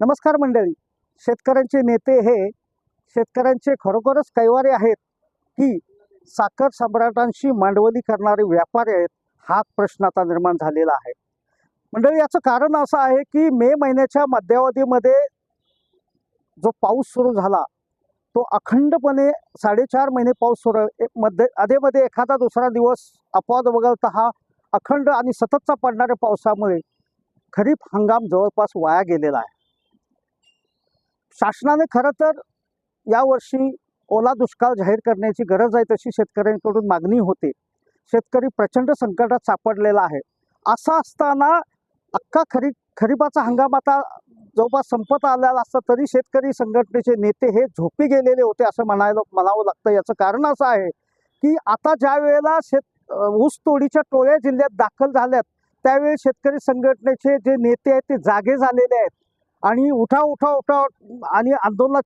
नमस्कार मंडळी. शेतकऱ्यांचे नेते हे शेतकऱ्यांचे खरोखरच कैवारे आहेत की साखर सम्राटांशी मांडवली करणारे व्यापारी आहेत हा प्रश्न आता निर्माण झालेला आहे. मंडळी याचं कारण असं आहे की मे महिन्याच्या मध्यावधीमध्ये जो पाऊस सुरू झाला तो अखंडपणे साडेचार महिने पाऊस सुरू मध्ये अधेमध्ये एखादा दुसरा दिवस अपवाद वगळता हा अखंड आणि सततचा पडणाऱ्या पावसामुळे खरीप हंगाम जवळपास वाया गेलेला आहे. शासनाने खरं तर यावर्षी ओला दुष्काळ जाहीर करण्याची गरज आहे तशी शेतकऱ्यांकडून मागणी होते. शेतकरी प्रचंड संकटात सापडलेला आहे. असं असताना अख्खा खरी खरीपाचा हंगाम आता जवळपास संपत आलेला असता तरी शेतकरी संघटनेचे नेते हे झोपी गेलेले होते असं म्हणायला म्हणावं लागतं. याचं कारण असं आहे की आता ज्या वेळेला शेत ऊस तोडीच्या टोळ्या जिल्ह्यात दाखल झाल्यात त्यावेळी शेतकरी संघटनेचे जे नेते आहेत ते जागे झालेले आहेत. आणि उठा उठा उठा आणि आंदोलनात